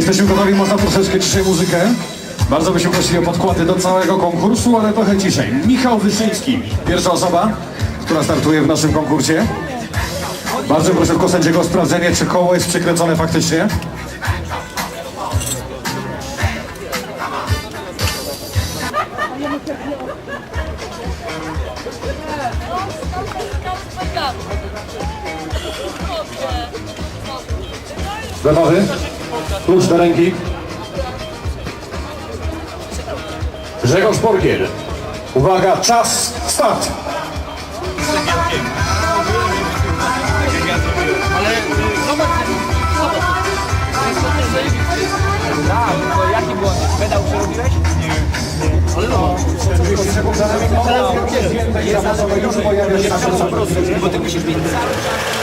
Jesteśmy gotowi, można troszeczkę ciszej muzykę. Bardzo byśmy prosili o podkłady do całego konkursu, ale trochę ciszej. Michał Wyszyński, pierwsza osoba, która startuje w naszym konkursie. Bardzo proszę tylko sędziego o sprawdzenie, czy koło jest przykręcone faktycznie. Gotowy? Klucz do ręki. Grzegorz Porgiel. Uwaga, czas, start! Tak, to jaki błąd? Pedał przerobiłeś? Bo ty musisz mieć cały czas.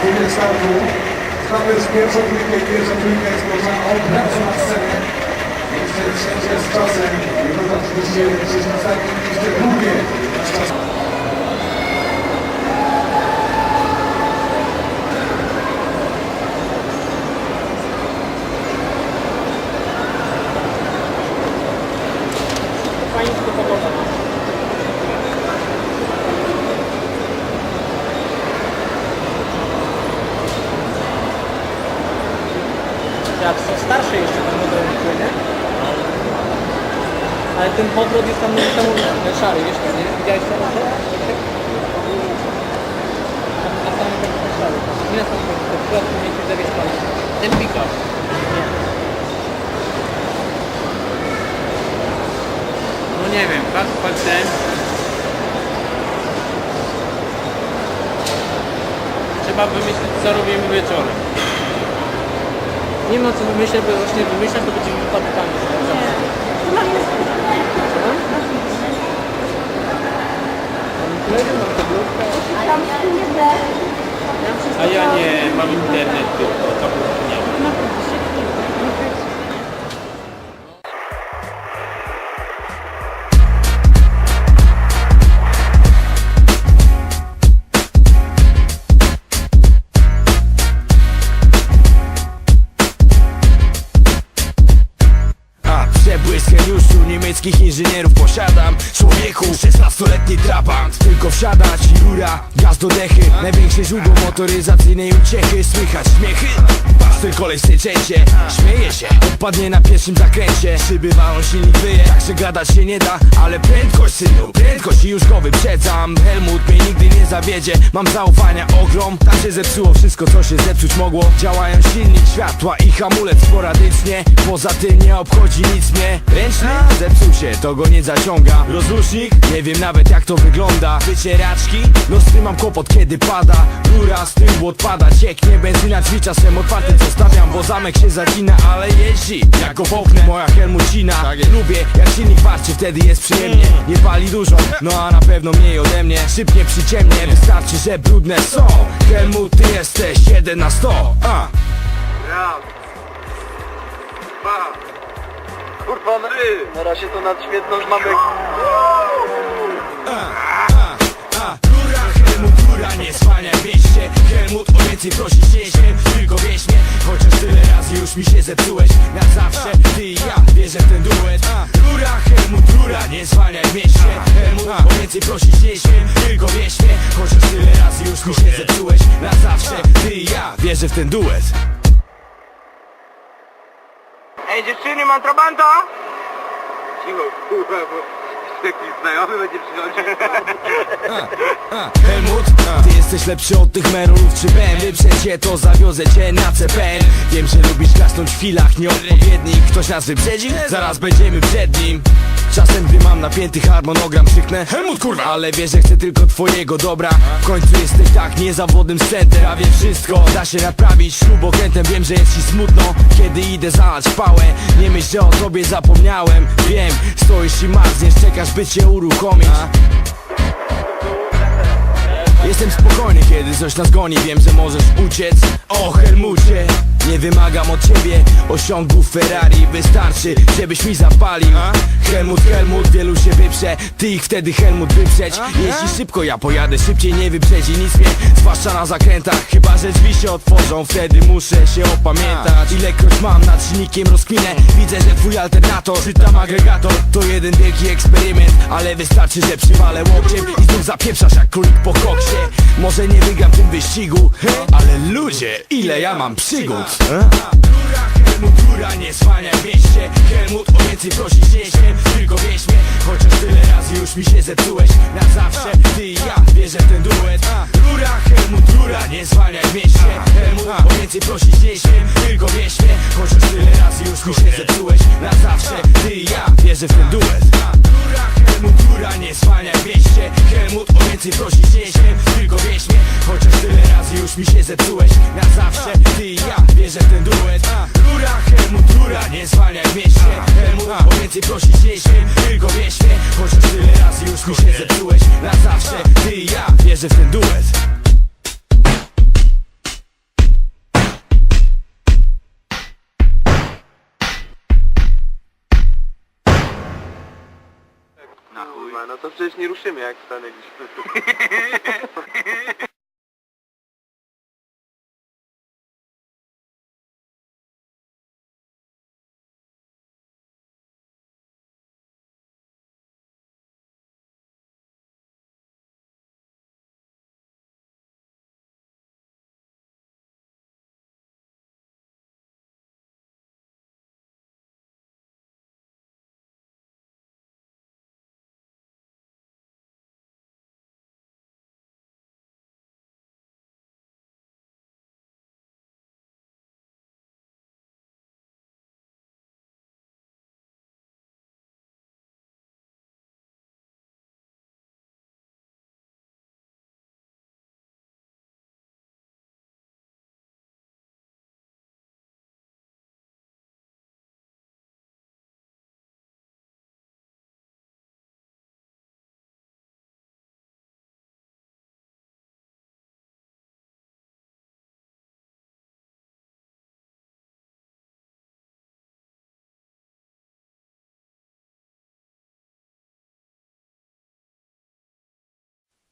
Gratuluję startu. Znamy już pierwszą trójkę i pierwsza trójka jest można od razu na scenie. Jeszcze z czasem. Oczywiście gdzieś na ostatnim miejscu drugie. na czas. Fajnie się to podoba. Jak są starsze jeszcze te modele, nie? Ale ten podrot jest tam niesamowity, szary, wiesz, tam, nie? Widziałeś ten podrot? Tam na samym końcu ten szary. Nie na samym końcu, w środku miejscu zawieszony. Ten pick-up. Nie. No nie wiem, patrz, patrz ten. Trzeba wymyślić, co robimy wieczorem. Nie ma co wymyślać, bo właśnie wymyślać to będzie wypadkami. A ja nie mam internet tylko, to nie mam. Inżynierów posiadam Człowieku, 16-letni trabant Tylko wsiadać. I rura, gaz do dechy Największe źródło motoryzacyjnej uciechy. Słychać śmiechy? Patrz ten kolej syczęcie. Śmieje się, odpadnie na pierwszym zakręcie. Szyby walą, silnik wyje Także gadać się nie da Ale prędkość synu, prędkość i już go wyprzedzam. Helmut mnie nigdy nie zawiedzie Mam zaufania ogrom. Tam się zepsuło wszystko co się zepsuć mogło. Działają silnik, światła i hamulec sporadycznie. Poza tym nie obchodzi nic mnie. Ręczny zepsuł się, to go nie zaciąga. Rozrusznik? Nie wiem nawet jak to wygląda Wycieraczki? No z tym mam kłopot kiedy pada. Rura z tyłu odpada, cieknie benzyna Drzwi czasem otwarte. Co stawiam, bo zamek się zacina Ale jeździ, jak go połknę moja helmucina. Lubię jak silnik warczy, wtedy jest przyjemnie. Nie pali dużo, no a na pewno mniej ode mnie. Szybnie przyciemnie, wystarczy, że brudne są. Helmut, ty jesteś 1 na 100 a. Raz. Dwa. Kurwa, Na razie to nad świetną mamy... więcej prosić nie śmiem Tylko wieś mnie, chociaż tyle razy już mi się zepsułeś. Na zawsze, ty i ja, wierzę w ten duet. Rura, Helmut, rura, nie zwalniaj w mieście Helmut, o więcej prosić nie śmiem Tylko wieś mnie, chociaż tyle razy już mi się zepsułeś. Na zawsze, ty i ja, wierzę w ten duet. Ej, dziewczyny, mam trabanta! Cicho, kurwa, bo jakiś znajomy będzie przychodził. Helmut, ty jesteś lepszy od tych merolów czy Ben Wyprzedź cię, to zawiozę cię na CPN Wiem, że lubisz gasnąć w chwilach nieodpowiednich Ktoś nas wyprzedził? Zaraz będziemy przed nim Czasem, gdy mam napięty harmonogram krzyknę Helmut, kurwa! Ale wiesz, że chcę tylko twojego dobra. W końcu jesteś tak niezawodnym sprzętem Prawie wszystko da się naprawić. Śrubokrętem Wiem, że jest ci smutno, kiedy idę zalać pałę Nie myśl, że o tobie zapomniałem. Wiem, stoisz i marzniesz, czekasz by cię uruchomić Jestem spokojny, kiedy coś nas goni. Wiem, że możesz uciec. O Helmucie Nie wymagam od ciebie osiągów Ferrari. Wystarczy, żebyś mi zapalił. Helmut, Helmut, wielu się wyprze. Ty ich wtedy Helmut wyprzeć. Jeśli szybko ja pojadę, szybciej nie wyprzedzi nic mnie. Zwłaszcza na zakrętach. Chyba, że drzwi się otworzą Wtedy muszę się opamiętać. Ilekroć mam nad silnikiem rozkminę Widzę, że twój alternator Czytam agregator. To jeden wielki eksperyment Ale wystarczy, że przywalę łokciem zapieprzasz jak królik po koksie. Może nie wygram w tym wyścigu Ale ludzie, ile ja mam przygód. Helmut, rura, nie w mieście Helmut, o więcej prosić nie śmiem Tylko wieś mnie, chociaż tyle razy już mi się zepsułeś. Na zawsze, ty i ja, wierzę w ten duet. Rura, Helmut, rura, nie zwalniaj mieście Helmut, o więcej prosić nie śmiem Tylko wieś mnie, chociaż tyle razy już mi się zepsułeś. Na zawsze, ty i ja, wierzę w ten duet więcej prosić nie śmiem Tylko wieś mnie, chociaż tyle razy już mi się zepsułeś. Na zawsze, ty i ja, wierzę w ten duet. Rura, Helmut, rura, nie zwalniaj w mieście Helmut, o więcej prosić nie śmiem Tylko wieś mnie, chociaż tyle razy już mi się zepsułeś. Na zawsze, ty i ja, wierzę w ten duet Na chuj. No to przecież nie ruszymy jak stanęliśmy.